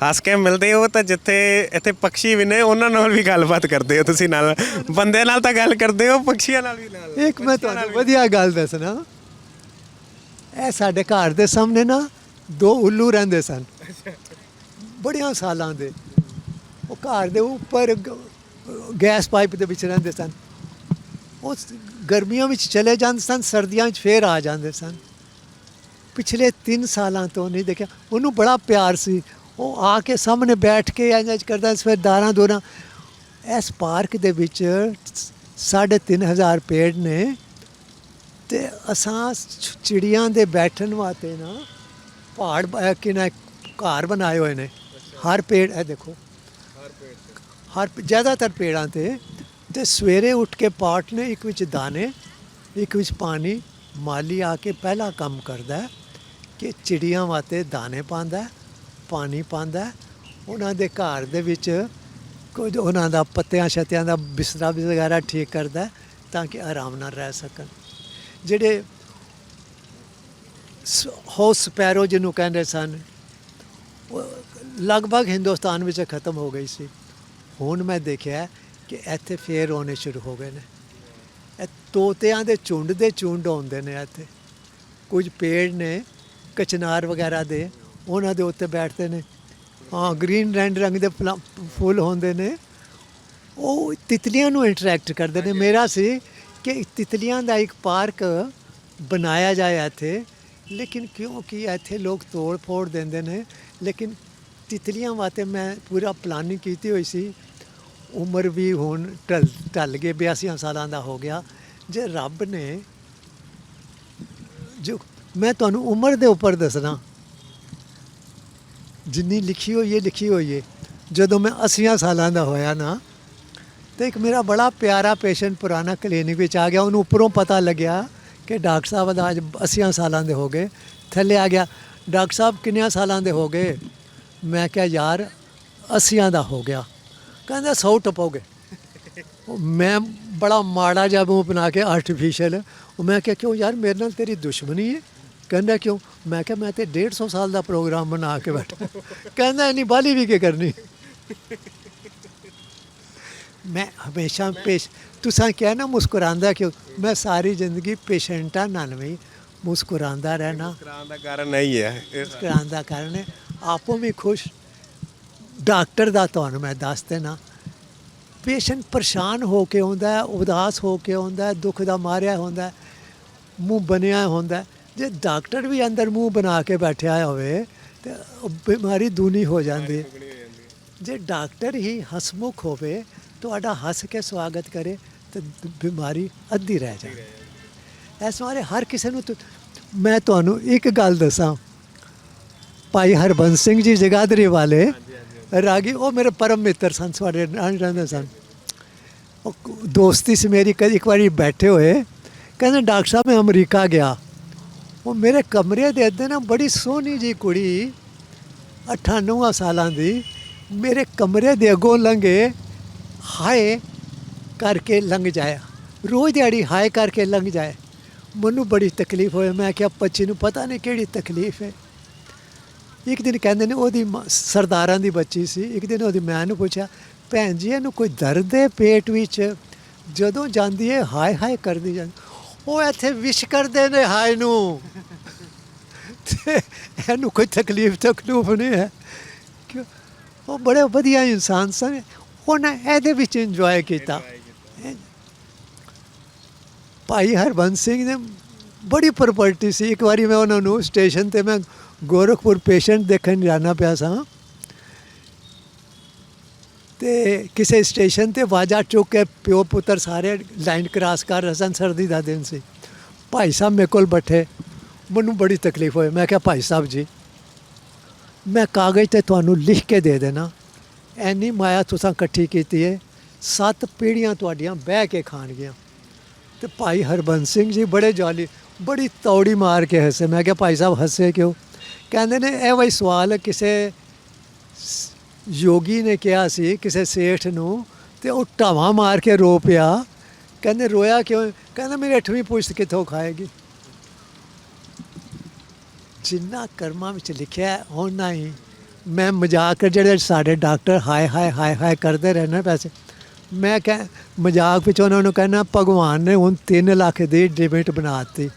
ਹੱਸ ਕੇ ਮਿਲਦੇ ਹੋ ਤਾਂ ਜਿੱਥੇ ਇੱਥੇ ਪੰਛੀ ਵੀ ਨੇ ਉਹਨਾਂ ਨਾਲ ਵੀ ਗੱਲਬਾਤ ਕਰਦੇ ਹੋ ਤੁਸੀਂ ਨਾਲ। ਬੰਦੇ ਨਾਲ ਤਾਂ ਗੱਲ ਕਰਦੇ ਹੋ ਪੰਛੀਆਂ ਨਾਲ ਵੀ ਨਾਲ। ਇੱਕ ਮੈਂ ਤੁਹਾਨੂੰ ਵਧੀਆ ਗੱਲ ਦੱਸਣਾ। ਇਹ ਸਾਡੇ ਘਰ ਦੇ ਸਾਹਮਣੇ ਨਾ ਦੋ ਉੱਲੂ ਰਹਿੰਦੇ ਸਨ। ਬੜੀਆਂ ਸਾਲਾਂ ਦੇ। ਉਹ ਘਰ ਦੇ ਉੱਪਰ ਗੈਸ ਪਾਈਪ ਦੇ ਵਿੱਚ ਰਹਿੰਦੇ ਸਨ। ਉਹ ਗਰਮੀਆਂ ਵਿੱਚ ਚਲੇ ਜਾਂਦੇ ਸਨ ਸਰਦੀਆਂ ਵਿੱਚ ਫੇਰ ਆ ਜਾਂਦੇ ਸਨ। ਪਿਛਲੇ 3 ਸਾਲਾਂ ਤੋਂ ਨਹੀਂ ਦੇਖਿਆ। ਉਹਨੂੰ ਬੜਾ ਪਿਆਰ ਸੀ। ਉਹ ਆ ਕੇ ਸਾਹਮਣੇ ਬੈਠ ਕੇ ਇੰਝ ਕਰਦਾ ਸੀ, ਫਿਰ ਦਾਰਾਂ ਦੋਰਾਂ। ਇਸ ਪਾਰਕ ਦੇ ਵਿੱਚ ਸਾਢੇ ਤਿੰਨ ਹਜ਼ਾਰ ਪੇੜ ਨੇ ਤੇ ਅਸਾਂ ਚਿੜੀਆਂ ਦੇ ਬੈਠਣ ਵਾਸਤੇ ਨਾ ਪਹਾੜ ਬ- ਕਿ ਨਾ, ਘਰ ਬਣਾਏ ਹੋਏ ਨੇ। ਹਰ ਪੇੜ, ਇਹ ਦੇਖੋ। ਹਰ ਪ- ਜ਼ਿਆਦਾਤਰ ਪੇੜਾਂ ਤੇ। ਤੇ ਸਵੇਰੇ ਉੱਠ ਕੇ ਪਾਠ ਨੇ, ਇੱਕ ਵਿੱਚ ਦਾਣੇ, ਇੱਕ ਵਿੱਚ ਪਾਣੀ। ਮਾਲੀ ਆ ਕੇ ਪਹਿਲਾ ਕੰਮ ਕਰਦਾ ਕਿ ਚਿੜੀਆਂ ਵਾਸਤੇ ਦਾਣੇ ਪਾਉਂਦਾ ਪਾਣੀ ਪਾਉਂਦਾ ਉਹਨਾਂ ਦੇ ਘਰ ਦੇ ਵਿੱਚ ਕੁਝ ਉਹਨਾਂ ਦਾ ਪੱਤਿਆਂ ਛੱਤਿਆਂ ਦਾ ਬਿਸਤਰਾ ਵੀ ਵਗੈਰਾ ਠੀਕ ਕਰਦਾ ਤਾਂ ਕਿ ਆਰਾਮ ਨਾਲ ਰਹਿ ਸਕਣ। ਜਿਹੜੇ ਹਾਊਸ ਸਪੈਰੋ ਜਿਹਨੂੰ ਕਹਿੰਦੇ ਸਨ, ਉਹ ਲਗਭਗ ਹਿੰਦੁਸਤਾਨ ਵਿੱਚ ਖਤਮ ਹੋ ਗਈ ਸੀ। ਹੁਣ ਮੈਂ ਦੇਖਿਆ ਕਿ ਇੱਥੇ ਫੇਰ ਹੋਣੇ ਸ਼ੁਰੂ ਹੋ ਗਏ ਨੇ। ਇਹ ਤੋਤਿਆਂ ਦੇ ਝੁੰਡ ਦੇ ਝੁੰਡ ਆਉਂਦੇ ਨੇ ਇੱਥੇ। ਕੁਝ ਪੇੜ ਨੇ, ਕਚਨਾਰ ਵਗੈਰਾ ਦੇ। ਉਹਨਾਂ ਦੇ ਉੱਤੇ ਬੈਠਦੇ ਨੇ। ਹਾਂ ਗ੍ਰੀਨ ਰੈਂਡ ਰੰਗ ਦੇ ਫਲਾ- ਹੁੰਦੇ ਨੇ। ਉਹ ਤਿਤਲੀਆਂ ਨੂੰ ਇੰਟਰੈਕਟ ਕਰਦੇ ਨੇ। ਮੇਰਾ ਸੀ ਕਿ ਤਿਤਲੀਆਂ ਦਾ ਇੱਕ ਪਾਰਕ ਬਣਾਇਆ ਜਾਏ ਇੱਥੇ। ਲੇਕਿਨ ਕਿਉਂਕਿ ਇੱਥੇ ਲੋਕ ਤੋੜ ਫੋੜ ਦਿੰਦੇ ਨੇ ਲੇਕਿਨ ਤਿਤਲੀਆਂ ਵਾਸਤੇ ਮੈਂ ਪੂਰਾ ਪਲਾਨਿੰਗ ਕੀਤੀ ਹੋਈ ਸੀ। ਉਮਰ ਵੀ ਹੁਣ ਢਲ ਢਲ ਗਏ 82 ਸਾਲਾਂ ਦਾ ਹੋ ਗਿਆ। ਜੇ ਰੱਬ ਨੇ ਜੋ ਮੈਂ ਤੁਹਾਨੂੰ ਉਮਰ ਦੇ ਉੱਪਰ ਦੱਸਣਾ ਜਿੰਨੀ ਲਿਖੀ ਹੋਈ ਹੈ, ਲਿਖੀ ਹੋਈ ਹੈ। ਜਦੋਂ ਮੈਂ 80 ਸਾਲਾਂ ਦਾ ਹੋਇਆ ਨਾ, ਤੇ ਇੱਕ ਮੇਰਾ ਬੜਾ ਪਿਆਰਾ ਪੇਸ਼ੈਂਟ ਪੁਰਾਣਾ ਕਲੀਨਿਕ ਵਿੱਚ ਆ ਗਿਆ। ਉਹਨੂੰ ਉੱਪਰੋਂ ਪਤਾ ਲੱਗਿਆ ਕਿ ਡਾਕਟਰ ਸਾਹਿਬ ਦਾ ਅੱਜ 80 ਸਾਲਾਂ ਦੇ ਹੋ ਗਏ। ਥੱਲੇ ਆ ਗਿਆ, ਡਾਕਟਰ ਸਾਹਿਬ, ਕਿੰਨਿਆਂ ਸਾਲਾਂ ਦੇ ਹੋ ਗਏ? ਮੈਂ ਕਿਹਾ, ਯਾਰ 80 ਦਾ ਹੋ ਗਿਆ। ਕਹਿੰਦਾ 100 ਟਪੋਗੇ। ਮੈਂ ਬੜਾ ਮਾੜਾ ਜਿਹਾ ਮੂੰਹ ਬਣਾ ਕੇ ਆਰਟੀਫੀਸ਼ੀਅਲ ਉਹ ਮੈਂ ਕਿਹਾ, ਕਿਉਂ ਯਾਰ, ਮੇਰੇ ਨਾਲ ਤੇਰੀ ਦੁਸ਼ਮਣੀ ਹੈ ਕਹਿੰਦਾ, ਕਿਉਂ? ਮੈਂ ਕਿਹਾ ਮੈਂ ਤੇ 150 ਸਾਲ ਦਾ ਪ੍ਰੋਗਰਾਮ ਬਣਾ ਕੇ ਬੈਠਾ। ਕਹਿੰਦਾ ਇਨੀ ਬਾਲੀ ਵੀ ਕੀ ਕਰਨੀ? ਮੈਂ ਹਮੇਸ਼ਾ ਪੇਸ਼ ਤੁਸੀਂ ਕਿਹਾ ਨਾ ਮੁਸਕਰਾਉਂਦਾ ਕਿਉਂ? ਮੈਂ ਸਾਰੀ ਜ਼ਿੰਦਗੀ ਪੇਸ਼ੈਂਟਾਂ ਨਾਲ ਵੀ ਮੁਸਕਰਾਉਂਦਾ ਰਹਿਣਾ। ਕਰਾਉਣ ਦਾ ਕਾਰਨ ਨਹੀਂ ਹੈ। ਇਸ ਮੁਸਕਰਾਉਣ ਕਾਰਨ ਹੈ, ਆਪੋ ਵੀ ਖੁਸ਼। ਡਾਕਟਰ ਦਾ ਤੁਹਾਨੂੰ ਮੈਂ ਦੱਸ ਦੇਣਾ। ਪੇਸ਼ੈਂਟ ਪਰੇਸ਼ਾਨ ਹੋ ਕੇ ਆਉਂਦਾ ਉਦਾਸ ਹੋ ਕੇ ਆਉਂਦਾ ਦੁੱਖ ਦਾ ਮਾਰਿਆ ਹੁੰਦਾ ਮੂੰਹ ਬਣਿਆ ਹੁੰਦਾ। ਜੇ ਡਾਕਟਰ ਵੀ ਅੰਦਰ ਮੂੰਹ ਬਣਾ ਕੇ ਬੈਠਿਆ ਹੋਵੇ ਤੇ ਉਹ ਬਿਮਾਰੀ ਦੂਨੀ ਹੋ ਜਾਂਦੀ। ਹੈ ਜੇ ਡਾਕਟਰ ਹੀ ਹਸਮੁਖ ਹੋਵੇ ਤੁਹਾਡਾ ਹੱਸ ਕੇ ਸਵਾਗਤ ਕਰੇ ਤੇ ਬਿਮਾਰੀ ਅੱਧੀ ਰਹਿ ਜਾਏ ਇਸ ਬਾਰੇ ਹਰ ਕਿਸੇ ਨੂੰ ਮੈਂ ਤੁਹਾਨੂੰ ਇੱਕ ਗੱਲ ਦੱਸਾਂ। ਭਾਈ ਹਰਬੰਸ ਸਿੰਘ ਜੀ ਜਗਾਦਰੀ ਵਾਲੇ ਰਾਗੀ ਉਹ ਮੇਰੇ ਪਰਮ ਮਿੱਤਰ ਸਨ ਸਾਡੇ ਨਾਲ ਰਹਿੰਦੇ ਸਨ। ਦੋਸਤੀ ਸੀ ਮੇਰੀ ਕਦੀ ਇੱਕ ਵਾਰੀ ਬੈਠੇ ਹੋਏ। ਕਹਿੰਦੇ ਡਾਕਟਰ ਸਾਹਿਬ ਮੈਂ ਅਮਰੀਕਾ ਗਿਆ। ਉਹ ਮੇਰੇ ਕਮਰੇ ਦੇ ਅੱਗੇ ਨਾ ਬੜੀ ਸੋਹਣੀ ਜੀ ਕੁੜੀ 98 ਸਾਲਾਂ ਦੀ, ਮੇਰੇ ਕਮਰੇ ਦੇ ਅੱਗੋਂ ਲੰਘੇ, ਹਾਏ ਕਰਕੇ ਲੰਘ ਜਾਇਆ। ਰੋਜ਼ ਦਿਹਾੜੀ ਹਾਏ ਕਰਕੇ ਲੰਘ ਜਾਏ ਮੈਨੂੰ ਬੜੀ ਤਕਲੀਫ ਹੋਈ ਮੈਂ ਕਿਹਾ ਬੱਚੀ ਨੂੰ ਪਤਾ ਨਹੀਂ ਕਿਹੜੀ ਤਕਲੀਫ ਹੈ। ਇੱਕ ਦਿਨ ਕਹਿੰਦੇ ਨੇ ਉਹਦੀ ਮਾਂ- ਸਰਦਾਰਾਂ ਦੀ ਬੱਚੀ ਸੀ। ਇੱਕ ਦਿਨ ਉਹਦੀ ਮਾਂ ਨੂੰ ਪੁੱਛਿਆ, ਭੈਣ ਜੀ, ਇਹਨੂੰ ਕੋਈ ਦਰਦ ਹੈ ਪੇਟ ਵਿੱਚ ਜਦੋਂ ਜਾਂਦੀ ਹੈ ਹਾਏ ਹਾਏ ਕਰਦੀ ਜਾਂਦੀ ਉਹ ਇੱਥੇ ਵਿਸ਼ ਕਰਦੇ ਨੇ ਹਾਏ ਨੂੰ। ਤੇ ਇਹਨੂੰ ਕੋਈ ਤਕਲੀਫ ਤਕਲੀਫ ਨਹੀਂ ਹੈ। ਉਹ ਬੜੇ ਵਧੀਆ ਇਨਸਾਨ ਸਨ। ਉਹਨਾਂ ਇਹਦੇ ਵਿੱਚ ਇੰਜੋਏ ਕੀਤਾ। ਭਾਈ ਹਰਬੰਸ ਸਿੰਘ ਨੇ ਬੜੀ ਪ੍ਰਾਪਰਟੀ ਸੀ। ਇੱਕ ਵਾਰੀ ਮੈਂ ਉਹਨਾਂ ਨੂੰ ਸਟੇਸ਼ਨ ਤੇ ਮੈਂ ਗੋਰਖਪੁਰ ਪੇਸ਼ੈਂਟ ਦੇਖਣ ਜਾਣਾ ਪਿਆ ਸਾਂ। ਤੇ ਕਿਸੇ ਸਟੇਸ਼ਨ ਤੇ ਵਾਜਾ ਚੁੱਕ ਕੇ ਪਿਓ ਪੁੱਤਰ ਸਾਰੇ ਲਾਈਨ ਕ੍ਰਾਸ ਕਰ ਰਹੇ ਸਨ ਸਰਦੀ ਦਾ ਦਿਨ ਸੀ। ਭਾਈ ਸਾਹਿਬ ਮੇਰੇ ਕੋਲ ਬੈਠੇ। ਮੈਨੂੰ ਬੜੀ ਤਕਲੀਫ ਹੋਈ। ਮੈਂ ਕਿਹਾ, ਭਾਈ ਸਾਹਿਬ ਜੀ, ਮੈਂ ਕਾਗਜ਼ ਤੇ ਤੁਹਾਨੂੰ ਲਿਖ ਕੇ ਦੇ ਦੇਣਾ। ਐਨੀ ਮਾਇਆ ਤੁਸੀਂ ਇਕੱਠੀ ਕੀਤੀ ਹੈ ਸੱਤ ਪੀੜ੍ਹੀਆਂ ਤੁਹਾਡੀਆਂ ਬਹਿ ਕੇ ਖਾਣਗੀਆਂ। ਤੇ ਭਾਈ ਹਰਬੰਸ ਸਿੰਘ ਜੀ ਬੜੇ ਜਾਲੀ ਬੜੀ ਤੌੜੀ ਮਾਰ ਕੇ ਹੱਸੇ। ਮੈਂ ਕਿਹਾ, ਭਾਈ ਸਾਹਿਬ, ਹੱਸੇ ਕਿਉਂ? ਕਹਿੰਦੇ ਨੇ, ਇਹ ਵਈ ਸਵਾਲ ਕਿਸੇ ਯੋਗੀ ਨੇ ਕਿਹਾ ਸੀ ਕਿਸੇ ਸੇਠ ਨੂੰ ਤੇ ਉਹ ਢਾਵਾਂ ਮਾਰ ਕੇ ਰੋ ਪਿਆ। ਕਹਿੰਦੇ ਰੋਇਆ ਕਿਉਂ? ਕਹਿੰਦਾ ਮੇਰੀ ਅੱਠਵੀਂ ਪੁਸ਼ਤ ਕਿੱਥੋਂ ਖਾਏਗੀ? ਜਿੰਨਾ ਕਰਮਾਂ ਵਿੱਚ ਲਿਖਿਆ ਹੈ, ਹੀ। ਮੈਂ ਮਜ਼ਾਕ ਜਿਹੜੇ ਸਾਡੇ ਡਾਕਟਰ ਹਾਏ ਹਾਏ ਹਾਏ ਹਾਏ ਕਰਦੇ ਰਹਿਣਾ ਪੈਸੇ। ਮੈਂ ਕਹਿ ਮਜ਼ਾਕ ਵਿੱਚ ਉਹਨਾਂ ਨੂੰ ਕਹਿਣਾ ਭਗਵਾਨ ਨੇ ਹੁਣ 3 ਲੱਖ ਦੀ ਡਿਮਿਟ ਬਣਾ ਦਿੱਤੀ।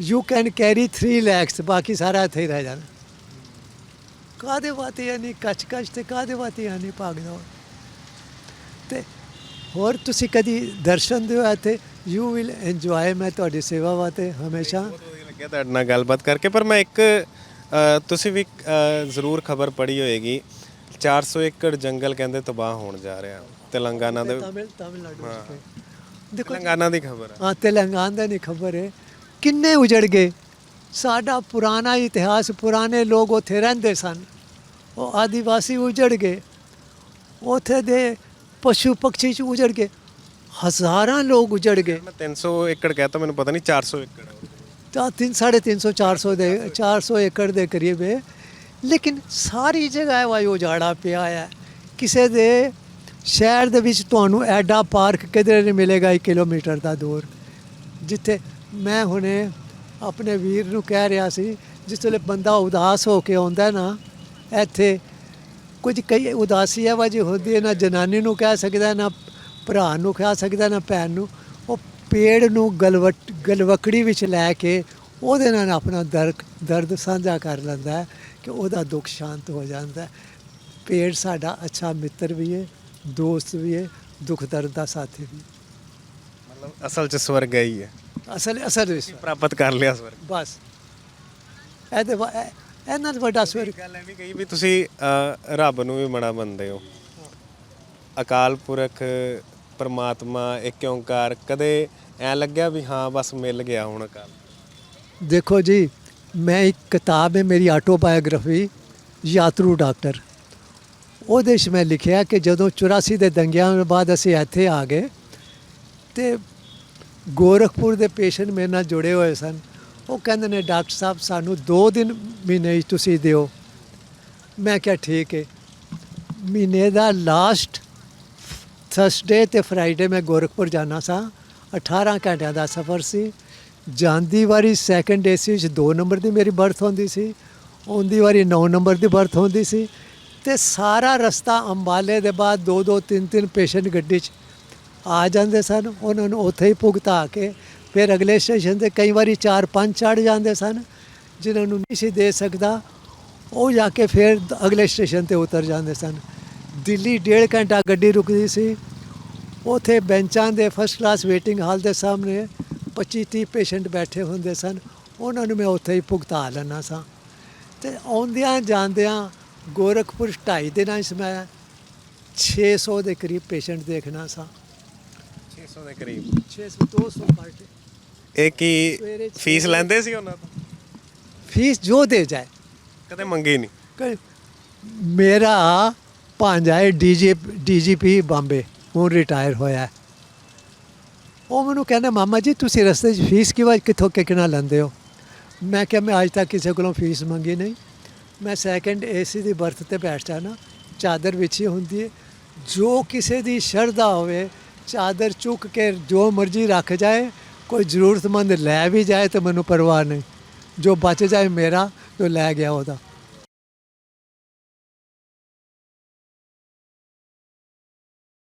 ਯੂ ਕੈਨ ਕੈਰੀ 3 ਲੈਕਸ ਬਾਕੀ ਸਾਰਾ ਇੱਥੇ ਹੀ ਰਹਿ ਜਾਣਾ। ਕਾਦੇ ਵਾਤੀ ਯਾਨੀ ਕੱਚ ਕੱਚ ਤੇ ਕਾਦੇ ਵਾਤੀ ਯਾਨੀ ਭਾਗਦਾ ਤੇ ਹੋਰ ਤੁਸੀਂ ਕਦੀ ਦਰਸ਼ਨ ਦਿਓ ਇੱਥੇ? ਯੂ ਵਿਲ ਇੰਜੋਏ ਮੈਂ ਤੁਹਾਡੀ ਸੇਵਾ ਵਾਸਤੇ ਹਮੇਸ਼ਾ। ਲੱਗਿਆ ਤੁਹਾਡੇ ਨਾਲ ਗੱਲਬਾਤ ਕਰਕੇ ਪਰ ਮੈਂ ਇੱਕ ਤੁਸੀਂ ਵੀ ਜ਼ਰੂਰ ਖਬਰ ਪੜ੍ਹੀ ਹੋਏਗੀ। 400 ਏਕੜ ਜੰਗਲ ਕਹਿੰਦੇ ਤਬਾਹ ਹੋਣ ਜਾ ਰਿਹਾ ਤੇਲੰਗਾਨਾ ਦੇ ਤਮਿਲ ਤਮਿਲਨਾਡੂ ਦੇਖੋ ਤੇਲੰਗਾਨਾ ਦੀ ਖਬਰ ਹੈ ਹਾਂ ਤੇਲੰਗਾਨਾ ਦਾ ਖਬਰ ਹੈ। ਕਿੰਨੇ ਉਜੜ ਗਏ? ਸਾਡਾ ਪੁਰਾਣਾ ਇਤਿਹਾਸ ਪੁਰਾਣੇ ਲੋਕ ਉੱਥੇ ਰਹਿੰਦੇ ਸਨ। ਉਹ ਆਦੀਵਾਸੀ ਉਜੜ ਗਏ। ਉੱਥੇ ਦੇ ਪਸ਼ੂ ਪੰਛੀ ਚ ਉਜੜ ਗਏ। ਹਜ਼ਾਰਾਂ ਲੋਕ ਉਜੜ ਗਏ। ਮੈਂ 300 ਏਕੜ ਕਹਤਾ ਮੈਨੂੰ ਪਤਾ ਨਹੀਂ 400 ਏਕੜ ਤਾਂ ਤਿੰਨ ਸਾਢੇ ਤਿੰਨ ਸੌ 400 ਦੇ 400 ਏਕੜ ਦੇ ਕਰੀਬ ਹੈ। ਲੇਕਿਨ ਸਾਰੀ ਜਗ੍ਹਾ ਵਾ ਉਜਾੜਾ ਪਿਆ ਹੈ। ਕਿਸੇ ਦੇ ਸ਼ਹਿਰ ਦੇ ਵਿੱਚ ਤੁਹਾਨੂੰ ਐਡਾ ਪਾਰਕ ਕਿਧਰੇ ਨਹੀਂ ਮਿਲੇਗਾ 1 ਕਿਲੋਮੀਟਰ ਦਾ ਦੂਰ। ਜਿੱਥੇ ਮੈਂ ਹੁਣੇ ਆਪਣੇ ਵੀਰ ਨੂੰ ਕਹਿ ਰਿਹਾ ਸੀ, ਜਿਸ ਵੇਲੇ ਬੰਦਾ ਉਦਾਸ ਹੋ ਕੇ ਆਉਂਦਾ ਨਾ, ਇੱਥੇ ਕੁਝ ਕਈ ਉਦਾਸੀ ਹੈ ਵਜੀ ਹੁੰਦੀ ਹੈ, ਨਾ ਜਨਾਨੀ ਨੂੰ ਕਹਿ ਸਕਦਾ, ਨਾ ਭਰਾ ਨੂੰ ਕਹਿ ਸਕਦਾ, ਨਾ ਭੈਣ ਨੂੰ। ਉਹ ਪੇੜ ਨੂੰ ਗਲਵਟ, ਗਲਵਕੜੀ ਵਿੱਚ ਲੈ ਕੇ ਉਹਦੇ ਨਾਲ ਆਪਣਾ ਦਰਦ ਦਰਦ ਸਾਂਝਾ ਕਰ ਲੈਂਦਾ ਹੈ ਕਿ ਉਹਦਾ ਦੁੱਖ ਸ਼ਾਂਤ ਹੋ ਜਾਂਦਾ ਹੈ। ਪੇੜ ਸਾਡਾ ਅੱਛਾ ਮਿੱਤਰ ਵੀ ਹੈ, ਦੋਸਤ ਵੀ ਹੈ, ਦੁੱਖ ਦਰਦ ਦਾ ਸਾਥੀ ਵੀ ਮਤਲਬ ਅਸਲ ਚ ਸਵਰਗ ਹੀ ਹੈ। ਅਸਲ ਅਸਲ ਵਿੱਚ। ਪ੍ਰਾਪਤ ਕਰ ਲਿਆ ਸਵਰਗ। ਬਸ। ਵਾ- ਇਹ- ਇਹਨਾਂ ਦਾ ਵੱਡਾ ਸਵਰ ਗੱਲ ਇਹ ਵੀ ਕਹੀ ਵੀ ਤੁਸੀਂ ਅ, ਰੱਬ ਨੂੰ ਵੀ ਬੜਾ ਮੰਨਦੇ ਹੋ। ਅਕਾਲ ਪੁਰਖ ਪਰਮਾਤਮਾ ਇੱਕ ਓੰਕਾਰ ਕਦੇ ਐ ਲੱਗਿਆ ਵੀ ਹਾਂ ਬਸ ਮਿਲ ਗਿਆ ਹੁਣ ਅਕਾਲ। ਦੇਖੋ ਜੀ ਮੈਂ ਇੱਕ ਕਿਤਾਬ ਹੈ ਮੇਰੀ ਆਟੋਬਾਇਓਗ੍ਰਾਫੀ ਯਾਤਰੂ ਡਾਕਟਰ। ਉਹਦੇ 'ਚ ਮੈਂ ਲਿਖਿਆ ਕਿ ਜਦੋਂ 84 ਦੇ ਦੰਗਿਆਂ ਤੋਂ ਬਾਅਦ ਅਸੀਂ ਇੱਥੇ ਆ ਗਏ ਤੇ ਗੋਰਖਪੁਰ ਦੇ ਪੇਸ਼ੈਂਟ ਮੇਰੇ ਨਾਲ ਜੁੜੇ ਹੋਏ ਸਨ। ਉਹ ਕਹਿੰਦੇ ਨੇ, ਡਾਕਟਰ ਸਾਹਿਬ, ਸਾਨੂੰ 2 ਦਿਨ ਮਹੀਨੇ ਤੁਸੀਂ ਦਿਓ। ਮੈਂ ਕਿਹਾ, ਠੀਕ ਹੈ ਮਹੀਨੇ ਦਾ ਲਾਸਟ ਥਰਸਡੇ ਤੇ ਫਰਾਈਡੇ ਮੈਂ ਗੋਰਖਪੁਰ ਜਾਣਾ ਸਾਂ। 18 ਘੰਟਿਆਂ ਦਾ ਸਫ਼ਰ ਸੀ। ਜਾਂਦੀ ਵਾਰੀ ਸੈਕੰਡ ਏਸੀ ਵਿੱਚ 2 ਨੰਬਰ ਦੀ ਮੇਰੀ ਬਰਥ ਹੁੰਦੀ ਸੀ। ਆਉਂਦੀ ਵਾਰੀ 9 ਨੰਬਰ ਦੀ ਬਰਥ ਹੁੰਦੀ ਸੀ। ਤੇ ਸਾਰਾ ਰਸਤਾ ਅੰਬਾਲੇ ਦੇ ਬਾਅਦ 2 2 3 3 ਪੇਸ਼ੈਂਟ ਗੱਡੀ 'ਚ ਆ ਜਾਂਦੇ ਸਨ, ਉਹਨਾਂ ਨੂੰ ਉੱਥੇ ਹੀ ਭੁਗਤਾ ਕੇ ਫਿਰ ਅਗਲੇ ਸਟੇਸ਼ਨ ਤੇ ਕਈ ਵਾਰੀ 4 5 ਚੜ ਜਾਂਦੇ ਸਨ, ਜਿਨ੍ਹਾਂ ਨੂੰ ਨਹੀਂ ਸੀ ਦੇ ਸਕਦਾ, ਉਹ ਜਾ ਕੇ ਫਿਰ ਅਗਲੇ ਸਟੇਸ਼ਨ ਤੇ ਉਤਰ ਜਾਂਦੇ ਸਨ। ਦਿੱਲੀ ਡੇਢ ਘੰਟਾ ਗੱਡੀ ਰੁਕਦੀ ਸੀ, ਉਥੇ ਬੈਂਚਾਂ ਦੇ ਫਸਟ ਕਲਾਸ ਵੇਟਿੰਗ ਹਾਲ ਦੇ ਸਾਹਮਣੇ 25 30 ਪੇਸ਼ੈਂਟ ਬੈਠੇ ਹੁੰਦੇ ਸਨ, ਉਹਨਾਂ ਨੂੰ ਮੈਂ ਉੱਥੇ ਹੀ ਭੁਗਤਾ ਲੈਣਾ ਸਾਂ। ਤੇ ਆਉਂਦਿਆਂ ਜਾਂਦਿਆਂ ਗੋਰਖਪੁਰ ਢਾਈ ਦਿਨਾਂ 'ਚ ਮੈਂ 600 ਦੇ ਕਰੀਬ ਪੇਸ਼ੈਂਟ ਦੇਖਣਾ ਸਾਂ। 600 ਦੇ ਕਰੀਬ। 600 200 ਪਾਰਟੀ ਇਹ ਕੀ ਫੀਸ ਲੈਂਦੇ ਸੀ ਉਹਨਾਂ ਤੋਂ? ਫੀਸ ਜੋ ਦੇ ਜਾਏ। ਕਦੇ ਮੰਗੀ ਨਹੀਂ? ਕਿ ਮੇਰਾ ਭਾਂਜਾ ਹੈ ਡੀਜੀ ਡੀਜੀਪੀ ਬੰਬੇ। ਹੁਣ ਰਿਟਾਇਰ ਹੋਇਆ ਹੈ। ਉਹ ਮੈਨੂੰ ਕਹਿੰਦਾ ਮਾਮਾ ਜੀ ਤੁਸੀਂ ਰਸਤੇ 'ਚ ਫੀਸ ਕਿਵੇਂ ਕਿੱਥੋਂ ਕਿਕਣਾ ਲੈਂਦੇ ਹੋ? ਮੈਂ ਕਿਹਾ ਮੈਂ ਅੱਜ ਤੱਕ ਕਿਸੇ ਕੋਲੋਂ ਫੀਸ ਮੰਗੀ ਨਹੀਂ। ਮੈਂ ਸੈਕੰਡ ਏਸੀ ਦੀ ਬਰਥ ਤੇ ਬੈਠ ਜਾਣਾ ਚਾਦਰ ਵਿਛੀ ਹੁੰਦੀ ਹੈ। ਜੋ ਕਿਸੇ ਦੀ ਸ਼ਰਧਾ ਹੋਵੇ ਚਾਦਰ ਚੁੱਕ ਕੇ ਜੋ ਮਰਜ਼ੀ ਰੱਖ ਜਾਏ, ਕੋਈ ਜ਼ਰੂਰਤਮੰਦ ਲੈ ਵੀ ਜਾਏ ਤਾਂ ਮੈਨੂੰ ਪਰਵਾਹ ਨਹੀਂ। ਜੋ ਬਚ ਜਾਏ ਮੇਰਾ, ਜੋ ਲੈ ਗਿਆ ਉਹਦਾ।